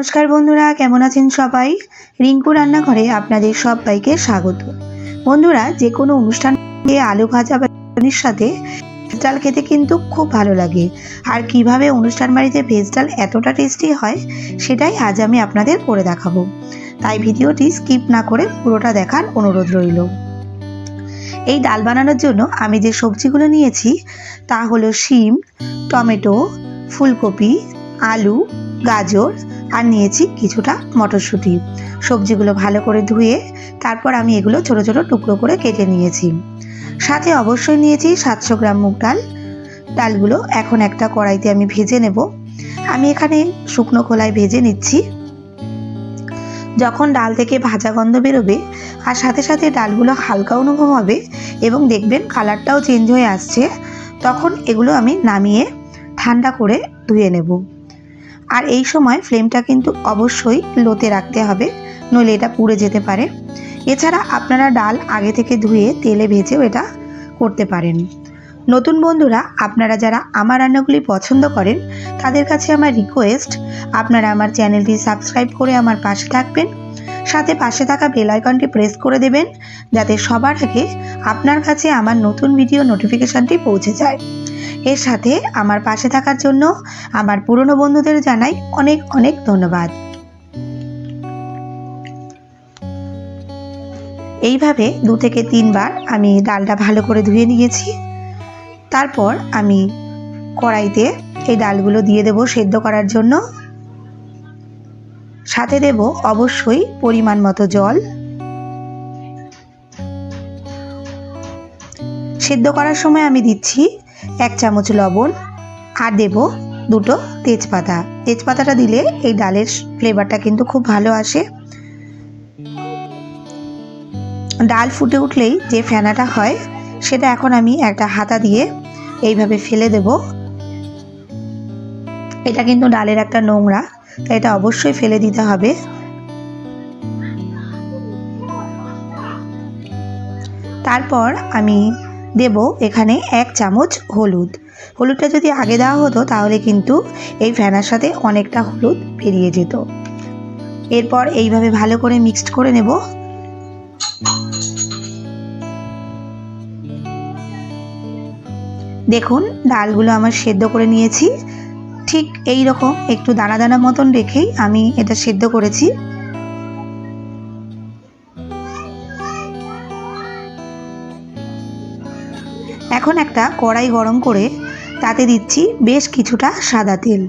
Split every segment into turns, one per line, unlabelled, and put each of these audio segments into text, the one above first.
নমস্কার বন্ধুরা, কেমন আছেন সবাই? রিঙ্কু রান্নাঘরে আপনাদের সবাইকে স্বাগত। বন্ধুরা যে কোনো অনুষ্ঠানে আলু ভাজা বা সাথে ডাল খেতে কিন্তু খুব ভালো লাগে। আর কীভাবে অনুষ্ঠান বাড়িতে ভেজ ডাল এতটা টেস্টি হয়, সেটাই আজ আমি আপনাদের করে দেখাবো। তাই ভিডিওটি স্কিপ না করে পুরোটা দেখার অনুরোধ রইল। এই ডাল বানানোর জন্য আমি যে সবজিগুলো নিয়েছি, তা হলো শিম, টমেটো, ফুলকপি, আলু, গাজর আর নিয়েছি কিছুটা মটরশুঁটি। সবজিগুলো ভালো করে ধুয়ে তারপর আমি এগুলো ছোট ছোট টুকরো করে কেটে নিয়েছি। সাথে অবশ্যই নিয়েছি সাতশো গ্রাম মুগ ডাল। ডালগুলো এখন একটা কড়াইতে আমি ভেজে নেব। আমি এখানে শুকনো খোলায় ভেজে নিচ্ছি। যখন ডাল থেকে ভাজা গন্ধ বেরোবে আর সাথে সাথে ডালগুলো হালকা অনুভব হবে এবং দেখবেন কালারটাও চেঞ্জ হয়ে আসছে, তখন এগুলো আমি নামিয়ে ঠান্ডা করে ধুয়ে নেব। আর এই সময় ফ্লেমটা কিন্তু অবশ্যই লোতে রাখতে হবে, নইলে এটা পুড়ে যেতে পারে। এছাড়া আপনারা ডাল আগে থেকে ধুয়ে তেলে ভেজেও এটা করতে পারেন। নতুন বন্ধুরা, আপনারা যারা আমার রান্নাগুলি পছন্দ করেন, তাদের কাছে আমার রিকোয়েস্ট আপনারা আমার চ্যানেলটি সাবস্ক্রাইব করে আমার পাশে থাকবেন। সাথে পাশে থাকা বেল আইকনটি প্রেস করে দেবেন, যাতে সবার আগে আপনার কাছে আমার নতুন ভিডিও নোটিফিকেশানটি পৌঁছে যায়। এর সাথে আমার পাশে থাকার জন্য আমার পুরনো বন্ধুদের জানাই অনেক অনেক ধন্যবাদ। এইভাবে দু থেকে তিনবার আমি ডালটা ভালো করে ধুয়ে নিয়েছি। তারপর আমি কড়াইতে এই ডালগুলো দিয়ে দেব সেদ্ধ করার জন্য। সাথে দেব অবশ্যই পরিমাণ মতো জল। সেদ্ধ করার সময় আমি দিচ্ছি এক চামচ লবণ আর দেব দুটো তেজপাতা। তেজপাতাটা দিলে এই ডালের ফ্লেভারটা কিন্তু খুব ভালো আসে। ডাল ফুটে উঠলেই যে ফেনাটা হয়, সেটা এখন আমি একটা হাতা দিয়ে এইভাবে ফেলে দেব। এটা কিন্তু ডালের একটা নোংরা, তাই এটা অবশ্যই ফেলে দিতে হবে। তারপর আমি দেব এখানে এক চামচ হলুদ। হলুদটা যদি আগে দেওয়া হতো, তাহলে কিন্তু এই ফেনার সাথে অনেকটা হলুদ বেরিয়ে যেত। এরপর এইভাবে ভালো করে মিক্সড করে নেব। দেখুন, ডালগুলো আমার সেদ্ধ করে নিয়েছি। ঠিক এই রকম একটু দানা দানা মতন রেখেই আমি এটা সেদ্ধ করেছি। এখন একটা কড়াই গরম করে তাতে দিচ্ছি বেশ কিছুটা সাদা তেল।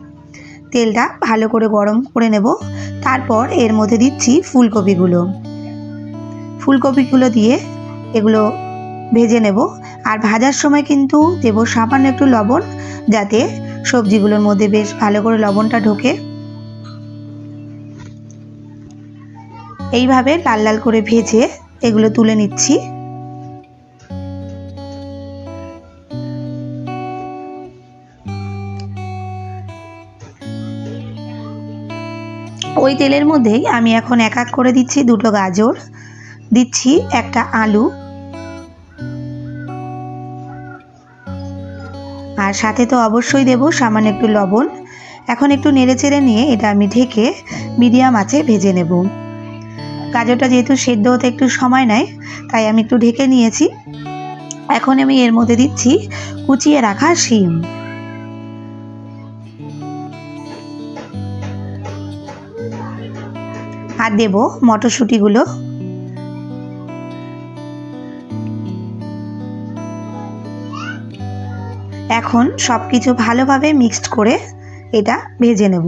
তেলটা ভালো করে গরম করে নেব। তারপর এর মধ্যে দিচ্ছি ফুলকপিগুলো। ফুলকপিগুলো দিয়ে এগুলো ভেজে নেব। আর ভাজার সময় কিন্তু দেব সামান্য একটু লবণ, যাতে সবজিগুলোর মধ্যে বেশ ভালো করে লবণটা ঢোকে। এইভাবে লাল লাল করে ভেজে এগুলো তুলে নিচ্ছি। ওই তেলের মধ্যেই আমি এখন এক এক করে দিচ্ছি দুটো গাজর, দিচ্ছি একটা আলু। আর সাথে তো অবশ্যই দেব সামান্য একটু লবণ। এখন একটু নেড়ে চেড়ে নিয়ে এটা আমি ঢেকে মিডিয়াম আছে ভেজে নেব। গাজরটা যেহেতু সেদ্ধ হতে একটু সময় নেয়, তাই আমি একটু ঢেকে নিয়েছি। এখন আমি এর মধ্যে দিচ্ছি কুচিয়ে রাখা শিম। আর দেব মটরশুঁটিগুলো। এখন সব কিছু ভালোভাবে মিক্সড করে এটা ভেজে নেব।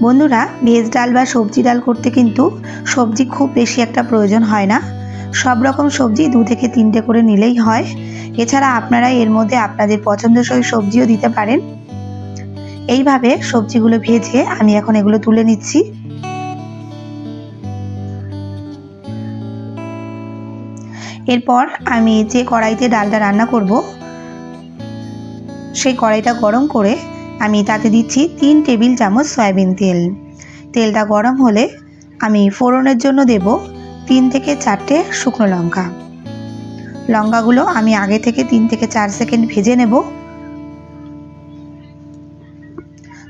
বন্ধুরা, ভেজ ডাল বা সবজি ডাল করতে কিন্তু সবজি খুব বেশি একটা প্রয়োজন হয় না। সব রকম সবজি দু থেকে তিনটে করে নিলেই হয়। এছাড়া আপনারা এর মধ্যে আপনাদের পছন্দসই সবজিও দিতে পারেন। এইভাবে সবজিগুলো ভেজে আমি এখন এগুলো তুলে নিচ্ছি। এরপর আমি যে কড়াইতে ডালটা রান্না করব, সেই কড়াইটা গরম করে আমি তাতে দিচ্ছি তিন টেবিল চামচ সয়াবিন তেল। তেলটা গরম হলে আমি ফোড়নের জন্য দেব তিন থেকে চারটে শুকনো লঙ্কা। লঙ্কাগুলো আমি আগে থেকে তিন থেকে চার সেকেন্ড ভেজে নেব।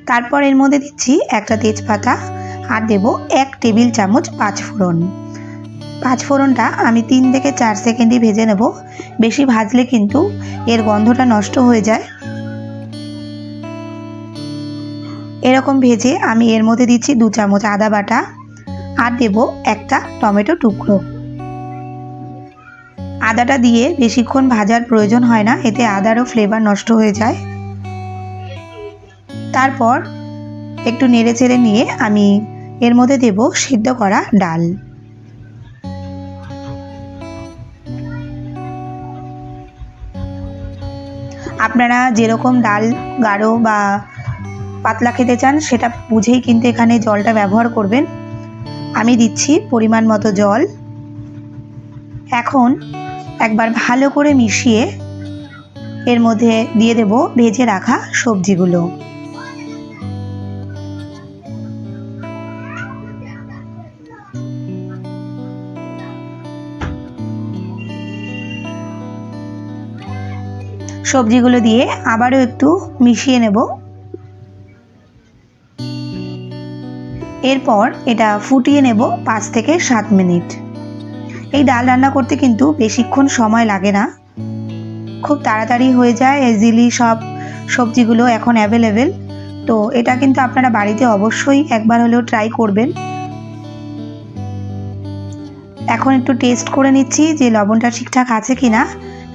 তারপর এর মধ্যে দিচ্ছি একটা তেজপাতা আর দেব এক টেবিল চামচ পাঁচফোড়ন। পাঁচফোড়নটা আমি তিন থেকে চার সেকেন্ডই ভেজে নেব। বেশি ভাজলে কিন্তু এর গন্ধটা নষ্ট হয়ে যায়। এরকম ভেজে আমি এর মধ্যে দিচ্ছি দু চামচ আদা বাটা আর দেব একটা টমেটো টুকরো। আদাটা দিয়ে বেশিক্ষণ ভাজার প্রয়োজন হয় না, এতে আদারও ফ্লেভার নষ্ট হয়ে যায়। তারপর একটু নেড়ে চেড়ে নিয়ে আমি এর মধ্যে দেব সিদ্ধ করা ডাল। আপনারা যেরকম ডাল, গাঢ় বা পাতলা খেতে চান, সেটা বুঝেই কিন্তু এখানে জলটা ব্যবহার করবেন। আমি দিচ্ছি পরিমাণ মতো জল। এখন একবার ভালো করে মিশিয়ে এর মধ্যে দিয়ে দেব, ভেজে রাখা সবজিগুলো। সবজিগুলো দিয়ে আবারও একটু মিশিয়ে নেব। এরপর এটা ফুটিয়ে নেব পাঁচ থেকে সাত মিনিট। এই ডাল রান্না করতে কিন্তু বেশিক্ষণ সময় লাগে না। খুব তাড়াতাড়ি হয়ে যায় ইজিলি সব সবজিগুলো এখন অ্যাভেলেবেল তো এটা কিন্তু আপনারা বাড়িতে অবশ্যই একবার হলেও ট্রাই করবেন। এখন একটু টেস্ট করে নিচ্ছি যে লবণটা ঠিকঠাক আছে কি না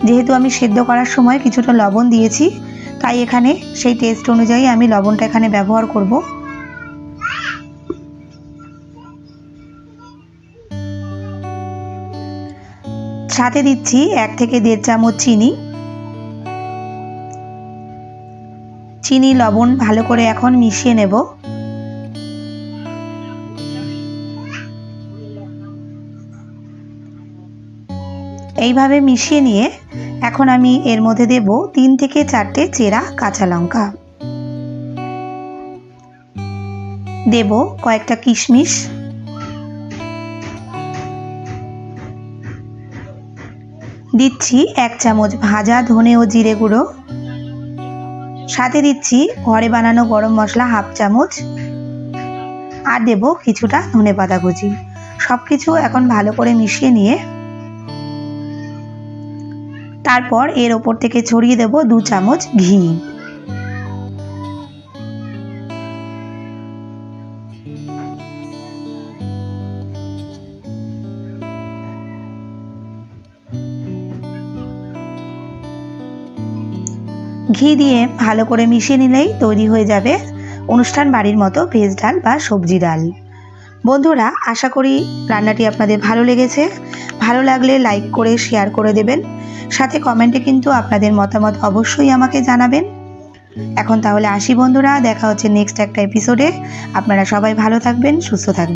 যেহেতু আমি সেদ্ধ করার সময় কিছুটা লবণ দিয়েছি, তাই এখানে সেই টেস্ট অনুযায়ী আমি লবণটা এখানে ব্যবহার করব। সাথে দিচ্ছি এক থেকে দেড় চামচ চিনি। চিনি, লবণ ভালো করে এখন মিশিয়ে নেব। এইভাবে মিশিয়ে নিয়ে এখন আমি এর মধ্যে দেব তিন থেকে চারটে চেরা কাঁচা লঙ্কা। দেব কয়েকটা কিশমিশ। দিচ্ছি এক চামচ ভাজা ধনে ও জিরে গুঁড়ো। সাথে দিচ্ছি ঘরে বানানো গরম মশলা হাফ চামচ। আর দেব কিছুটা ধনে পাতা কুচি। সব কিছু এখন ভালো করে মিশিয়ে নিয়ে তারপর এর ওপর থেকে ছড়িয়ে দেব দু চামচ ঘি। ঘি দিয়ে ভালো করে মিশিয়ে নিলেই তৈরি হয়ে যাবে অনুষ্ঠান বাড়ির মতো ভেজ ডাল বা সবজি ডাল। বন্ধুরা, আশা করি রান্নাটি আপনাদের ভালো লেগেছে। ভালো লাগলে লাইক করে, শেয়ার করে দেবেন। সাথে কমেন্টে কিন্তু আপনাদের মতামত অবশ্যই আমাকে জানাবেন। এখন তাহলে আসি বন্ধুরা, দেখা হচ্ছে নেক্সট একটা এপিসোডে আপনারা সবাই ভালো থাকবেন, সুস্থ থাকবেন।